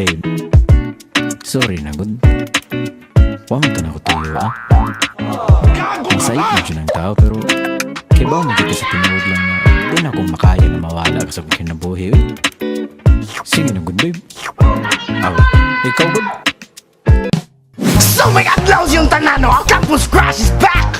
Babe, sorry na good. Huwag mo na ko tuyo, ah. Masayip mo siya ng tao, pero kaya ba mo kita sa tinuod lang na di na akong makaya na mawala ka sa kinabuhi, eh. Sige na good, babe. Aw, ikaw good? So may adlaws yung tanan, no? Campus Crash is back!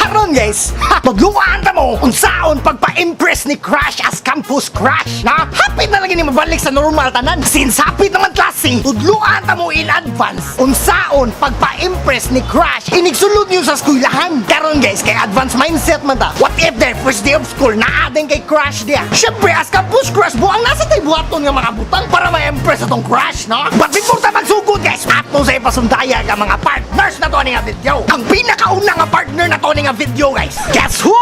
Karon guys, magluwaan ta mo kung saon pagpa-impress ni Crash as Campus Crash na? Hapit na lagi ni mabalik sa normal tanan. Since hapit naman klase tudluan ta mo in advance kung saon pagpa-impress ni Crash inigsulod niyo sa eskwelahan. Karon guys kay advance mindset man ta. What if the first day of school na ading kay Crash dia? Syempre as Campus Crash buang nasa tay buhaton nga mga butang para ma-impress atong Crash no? But before ta magsugod guys ato sa ipasundaya ang mga partners na to ni nga video. Ang pinakauna nga partner na to ni nga video guys. Guess who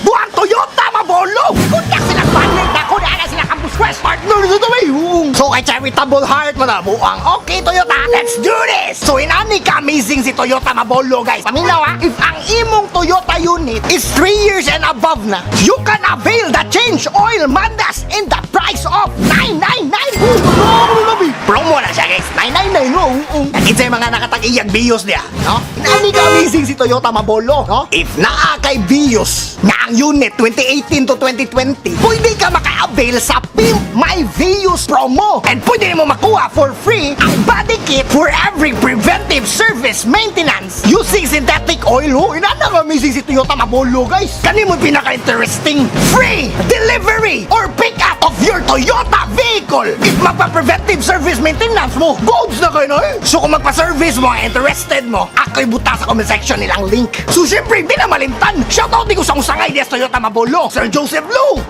Buang Toyota Mabolo! Kunyak sila partner na ko na sila Campus Quest partner dito may hung. So kay charitable heart mo na buang okay Toyota, let's do this! So inani ka amazing si Toyota Mabolo guys. Paminaw ha, if ang imong Toyota unit is 3 years and above na, you can avail the change oil mandas in the price of 999! Ooh, Promo na siya guys, 999 no? Nakita yung mga nakatag-iyag bios niya, no? Inani ka amazing si Toyota Mabolo, no? If naa kay bios nga ang unit 2018 to 2020, pwede ka maka-avail sa Pimp My Vios promo. And pwede mo makuha for free ang body kit for every preventive service maintenance using synthetic oil. Oh, inana ka amazing si Toyota Mabolo, guys. Kani mo pinaka-interesting free delivery or pick up of your Toyota vehicle. If magpa-preventive service maintenance mo, goods na kayo na eh. So kung magpa-service mo, interested mo, ako'y buta sa comment section nilang link. So syempre, hindi na malimtan. Shoutout din ko sa usangay des Toyota Mabolo, Sir Joseph Lu.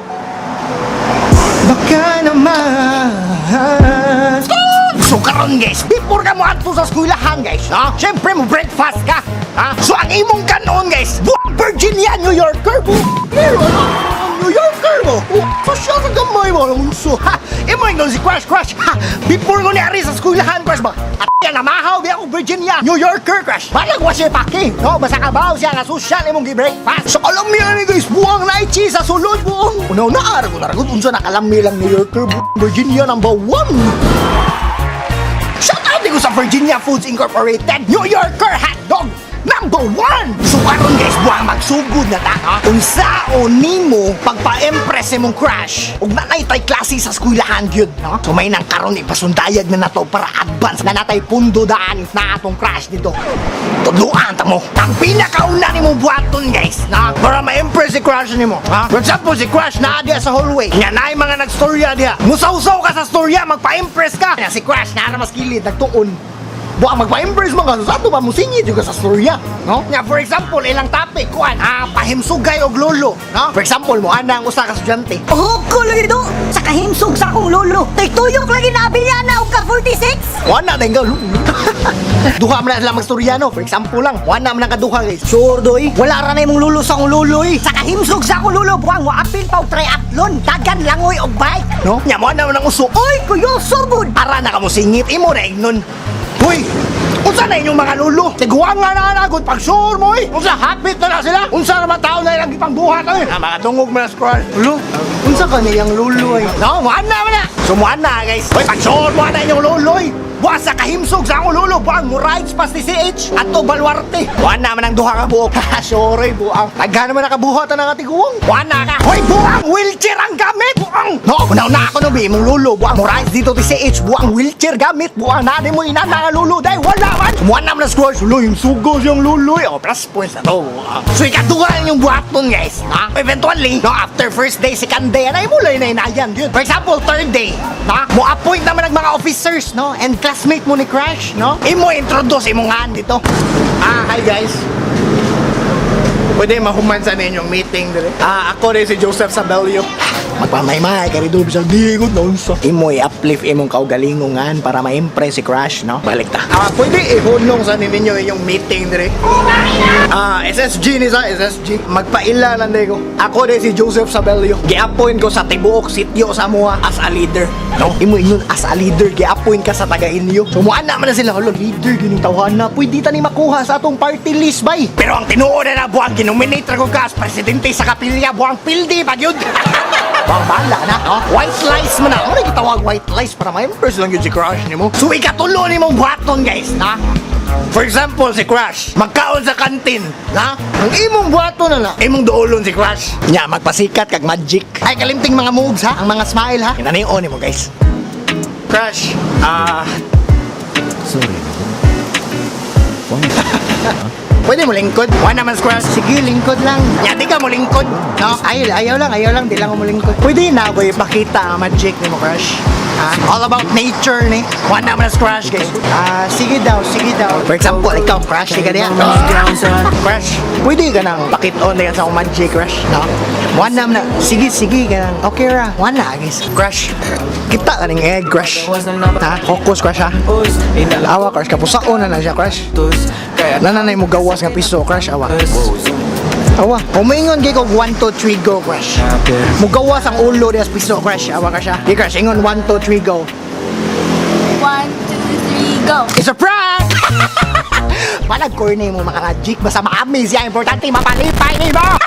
Baka naman So karon guys, before ka mo adto sa eskwelahan guys, ha? Syempre mo breakfast ka, ha? So ang imong kanon guys, buang Virginia, New Yorker, bu Yorker mo, oh, so siya sa gamay mo, ang unso, ha? Imo yung si Crash Crash, ha? Before ko niari sa eskwelahan, Crash ba? At yan, namahaw di ako Virginia, New Yorker, Crash. Balag wa siya paki, no? Basta kabaw siya nga social imong gi-breakfast. So alam niya ni guys, buang lychee sa sulod, buang. Unaw na, arago na, arago, unsa nakalami lang New Yorker, Virginia number one. Shout out ko sa Virginia Foods Incorporated New Yorker Hotdog Number one! So karon guys, buwang magsugod na ta, ha? Kung saon nimo pagpa-impress mong crush ug nanay tay klase sa eskwelahan gyud, no? So may nang karon ipasundayag na nato para advance na natay pundo daan na atong crush dito. Tudluan ta mo. Ang pinakauna nimo buhaton guys, na para ma-impress si crush nimo, ha? For example, si crush na diya sa hallway. Nga nay mga nagstorya diya. Musaw-saw ka sa storya, magpa-impress ka. Nga si crush na mas kilid nagtuon. Buang magpa-impress mo ka sa ato singit yung sa storya, no? Nga for example, ilang topic kuan, ah pahimsugay og lolo, no? For example, mo ana ang usa ka estudyante. Oh, ko lagi do. Sa kahimsog sa akong lolo. Taytuyok lagi na abilyana og ka 46. Wala na nga Duha man sila magstorya, no? For example lang, wala man ang kaduha guys. Sure doy. Wala ra na imong lulo sa akong lolo eh. Sa kahimsog sa akong lolo buang mo apil pa og triathlon. Dagan langoy og bike. No? Nya mo na man ang uso. Oy, kuyo sugod. Para na ka mo singit, imo na ignon. Hoy! Unsa na inyong mga lulo? Tiguang nga na nagod pag sure mo eh! Unsa hapit na na sila? Unsa naman tao na ilang ipangbuhat eh? Ah, mga tungog mo na scroll. Lulo? Unsa ka niyang lulo eh? No, muhan na man na! Sumuhan na guys! Hoy, pag sure mo na inyong lulo eh! Buwan sa kahimsog sa akong lulo, buwang mo rides pas ni CH at to balwarte. Buwan naman ang duha ka buhok. Haha, sorry buwang. Tagka naman nakabuhat na nakatiguang. Buwan na ka. Hoy, buwang! Wheelchair ang gamit! Buwang! No, unaw na ako no, bi, mong lulo. Buwang mo rides dito ti CH. Buwang wheelchair gamit. Buwang na mo ina na nga lulo. Dahil wala man. Buwan naman na score. Sulo, yung sugo siyang lulo. eh. Oh, plus points na to. So, ikaduhan yung buhaton, guys. Ha? Eventually, no, after first day, second day, anay mo lang na inayan. Yun. For example, third day, ha? Mo appoint naman ng mga officers, no? And classmate mo ni Crash, no? Imo introduce imo nga dito. Ah, hi guys. Pwede mahuman sa ninyong meeting dire. Ah, ako rin si Joseph Sabelio. Magpamaymay, karido sa digod na unsa. Imo i-uplift imong kaugalingongan para ma-impress si Crash, no? Balik ta. Ah, pwede ihunong sa ninyo inyong meeting dire. Ah, SSG ni sa SSG. Magpaila lang ko. Ako rin si Joseph Sabelio. Gi-appoint ko sa tibuok sityo sa mua as a leader. No? Imo ingon as a leader, gi-appoint ka sa taga-inyo. Sumuan naman na sila, halo, leader, gining tawhan na, pwede ta ni makuha sa atong party list, bay. Pero ang tinuod na na ra ko ka as presidente sa kapilya, buwang pildi, pagyod. Bang bala na, no? White lies man na. Ano na gitawag white lies para ma-impress lang yun si Crush ni mo? So ikatulo ni mong buhaton, guys, na? For example, si Crush, magkaon sa kantin, na? Ang imong buhaton na na, imong doolon si Crush. Nya, magpasikat kag magic. Ay, kalimting mga moves, ha? Ang mga smile, ha? Inanion mo, guys. Crush, ah, Sorry na gud. Wow, pwede mo lingkod? One naman, Crush. Sige, lingkod lang. Ya, di ka mo lingkod, no? Ay, ayaw lang, ayaw lang, di lang ako malingkod. Pwede na ako ipakita ang magic ni mo, Crush. Ha? All about nature ni. One naman Crush, guys. Ah, sige daw, sige daw. For example, ikaw, Crush, di ka diyan. Crush, pwede ka nang pakit-on na yan sa akong magic, Crush, no? One naman na, Sige, sige, ganang. Okay ra. one na, guys. Crush, kita ka ng egg, Crush. Ha? Focus, Crush, ha? Awa, Crush, kapusaon na na siya, Crush. Nananay mo gawas nga piso, Crush, awa. Awa, umingon kay ko 1, 2, 3, go, Crush. Mugawas ang ulo niya sa piso, Crush. Awa ka siya. Di, Crush, ingon 1, 2, 3, go. One, two, three, go! It's a prank! Palag corny mo mga magic basta ma-amaze yan. Importante mapalipay ni mo!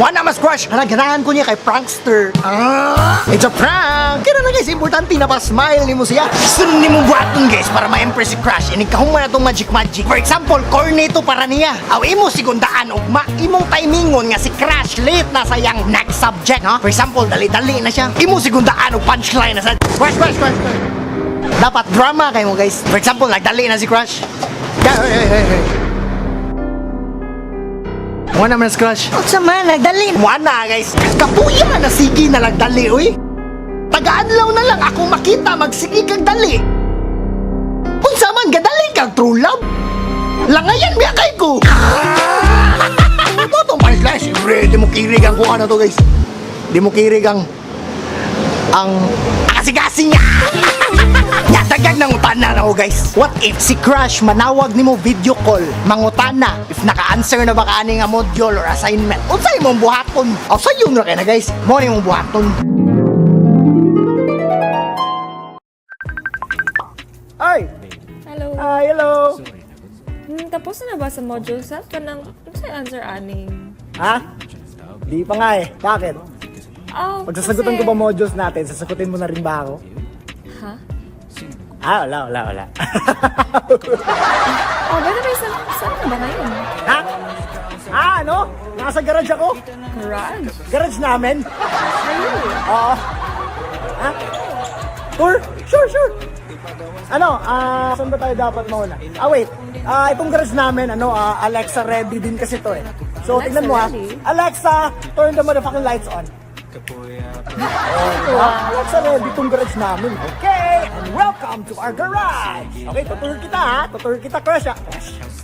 One na mas crush. Hala, ganahan ko niya kay prankster. Ah, it's a prank! Kaya na guys, importante na pa-smile ni mo siya. Sunod ni mo buhaton guys para ma-impress si Crush. Inikahong man na itong magic magic. For example, corny to para niya. Aw, imo sigundaan og ma imong timingon nga si Crush late na sayang next subject, no? For example, dali-dali na siya. Imo sigundaan og punchline na sa Crush, Crush, Crush, Crush. Dapat drama kayo mo guys. For example, nagdali na si Crush. Hey, hey, hey, hey. Mga naman si Crush. Huwag sa man, nagdali. Wala guys. Kapuya na sige na nagdali, uy. Taga-adlaw na lang ako makita magsige kag dali. Unsa man gadali kag true love. Langayan biya kay ko. Ano to punchline? Siyempre, di mo kirig ang kung ano to guys. Di mo kirig ang ang akasi-kasi niya. Nya, dagag ng utana na ako guys. What if si Crush manawag nimo video call, mangutana if naka-answer na ba kaani nga module or assignment? Unsay imong buhaton? O sayo na kay na guys. Mo ni imong buhaton. Ay, Hello. ay hello. Hmm, tapos na ba sa module set? Kanang, sa answer aning? Ha? Di pa nga eh. Bakit? Oh, Pagsasagutan ko ba modules natin, sasagutin mo na rin ba ako? Ah, wala, wala, wala. Oh, by the way, saan, saan ka ba ngayon? ha? Ah, ano? Nasa garage ako? Garage? Garage namin? Ayun. Oo. Ha? Tour? Sure, sure. Ano, ah, saan ba tayo dapat mauna? Ah, wait. Ah, itong garage namin, ano, ah, Alexa ready din kasi to eh. So, Alexa tingnan mo ha. ready? Alexa, turn the motherfucking lights on. Oh, ah, Alexa ready itong garage namin. Okay, and welcome to our garage. Okay, tutur kita ha. Tutur kita, crush ha.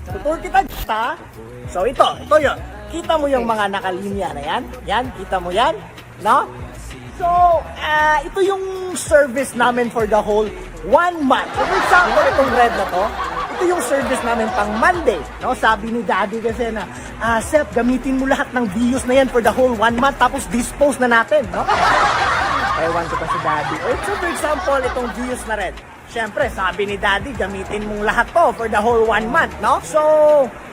Tutur kita, ha. So, ito, ito yun. Kita mo yung mga nakalinya na yan? Yan, kita mo yan? No? So, ah, ito yung service namin for the whole one month. So, for example, itong red na to, ito yung service namin pang Monday. No? Sabi ni Daddy kasi na, ah, Seth, gamitin mo lahat ng views na yan for the whole one month, tapos dispose na natin. No? Ewan ko pa si Daddy. O, so, for example, itong views na red. Siyempre, sabi ni Daddy, gamitin mong lahat to for the whole one month, no? So,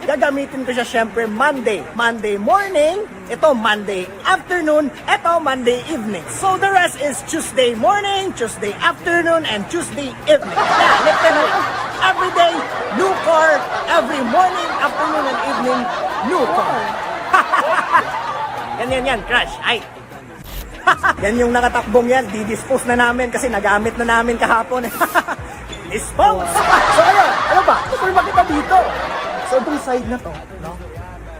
gagamitin ko siya siyempre Monday. Monday morning, ito Monday afternoon, ito Monday evening. So, the rest is Tuesday morning, Tuesday afternoon, and Tuesday evening. Yeah, lifted na. Every day, new car. Every morning, afternoon, and evening, new car. yan, yan, yan, crush. Ay, yan yung nakatakbong yan, di-dispose na namin kasi nagamit na namin kahapon. Dispose! so ayun, ano ba? Tuloy ba kita dito? So itong side na to, no?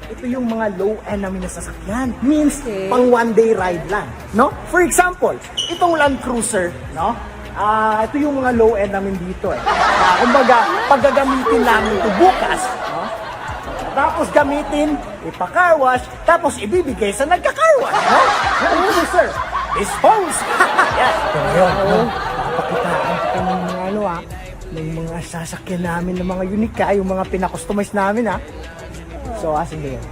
Ito yung mga low-end namin na sasakyan. Means, Okay. pang one-day ride lang, no? For example, itong Land Cruiser, no? Ah, ito yung mga low-end namin dito eh. Ah, kumbaga, paggagamitin namin ito bukas? Tapos gamitin, ipa-car wash, tapos ibibigay sa nagka-car wash, no? Ano ito, sir? Dispose! yes. So, yun, no? Papakitaan ko ng mga ano, ah, ng mga sasakyan namin ng mga unika, yung mga pinakustomize namin, ah. So, ba yun?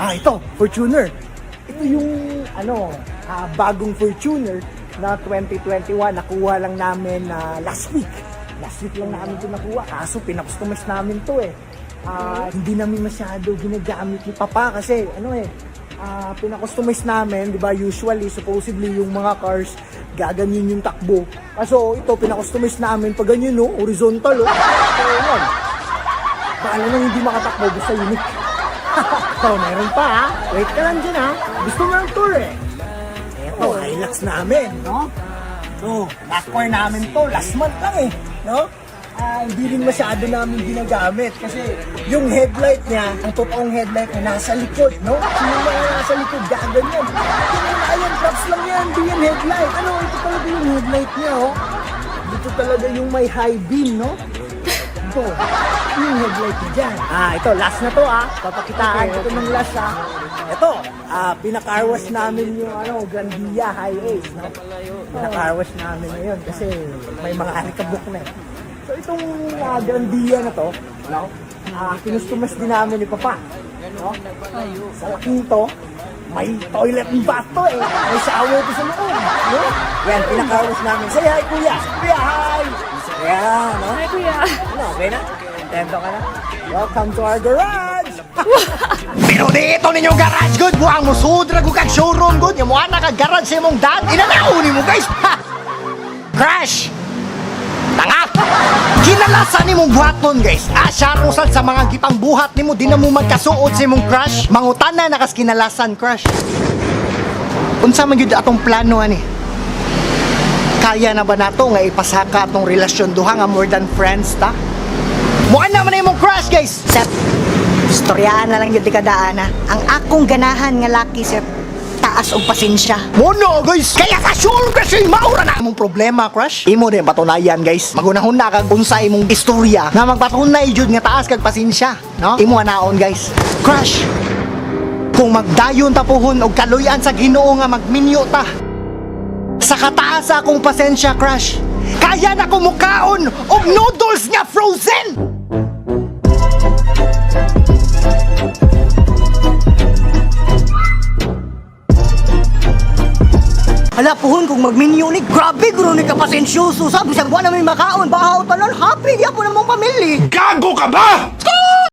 Ah, ito, Fortuner. Ito yung, ano, ah, bagong Fortuner na 2021. Nakuha lang namin na last week. Last week lang namin ito nakuha. Kaso pinakustomize namin to eh. Ah, hindi namin masyado ginagamit ni Papa kasi ano eh, ah pinakustomize namin, di ba, usually, supposedly, yung mga cars, gaganyin yung takbo. Kaso, ito, pinakustomize namin, pag ganyan, no, horizontal, oh. So, yun. Paano nang hindi makatakbo, basta unique. so, meron pa, ha? Wait ka lang dyan, ha? Gusto mo ng tour, eh. Eto, Hilux namin, no? So, last namin to, last month lang, eh, no? Ah, hindi rin masyado namin ginagamit kasi yung headlight niya, ang totoong headlight niya nasa likod, no? Sino mga nasa likod, gaganyan. Tingnan na yan, props lang yan, di yan headlight. Ano, ito talaga yung headlight niya, oh. Dito talaga yung may high beam, no? Ito, yung headlight niya dyan. Ah, ito, last na to, ah. Papakitaan ko ito ng last, ah. Ito, ah, pinakarwash namin yung, ano, Grandia High Ace, no? Pinakarwash namin ngayon kasi may mga alikabok na, eh. So itong uh, Grandia na to, no? Ah, kinustumas din namin ni Papa. No? Sa laking to, may toilet and bath to eh. May shower to sa loob. No? Yan, pinakawas namin. Say hi, kuya! Kuya, hi! Yan, no? Hi, kuya. Ano, okay na? Contento ka na? Welcome to our garage! Pero dito ninyo garage good buang mo sudra ko kag showroom good yung mga kag garage sa imong dad inanauni mo guys ha crash tanga! Kinalasan ni mong buhaton guys. Asya rusal sa mga gipang buhat nimo di na mo magkasuot sa imong crush. Mangutana nakas kinalasan crush. Unsa man gyud atong plano ani? Kaya na ba nato nga ipasaka atong relasyon duha nga more than friends ta? Muan naman na imong crush guys! Sir, istoryaan na lang yun di kadaana. Ang akong ganahan nga laki, sir, taas og pasensya. Mono guys! Kaya sa sure kasi maura na among problema, crush. Imo din patunayan guys. Magunahon na kag unsa imong istorya nga magpatunay jud nga taas kag pasensya, no? Imo anaon guys. Crush. Kung magdayon ta puhon og kaluyan sa Ginoo nga magminyo ta. Sa kataas sa akong pasensya, crush. Kaya na kumukaon og noodles nga frozen. Hala, puhon kung magminyo ni, grabe, guro ni kapasensyoso. Sabi sa buwan na may makaon, bahaw tanan, happy, yapon ang mong pamilya. Gago ka ba?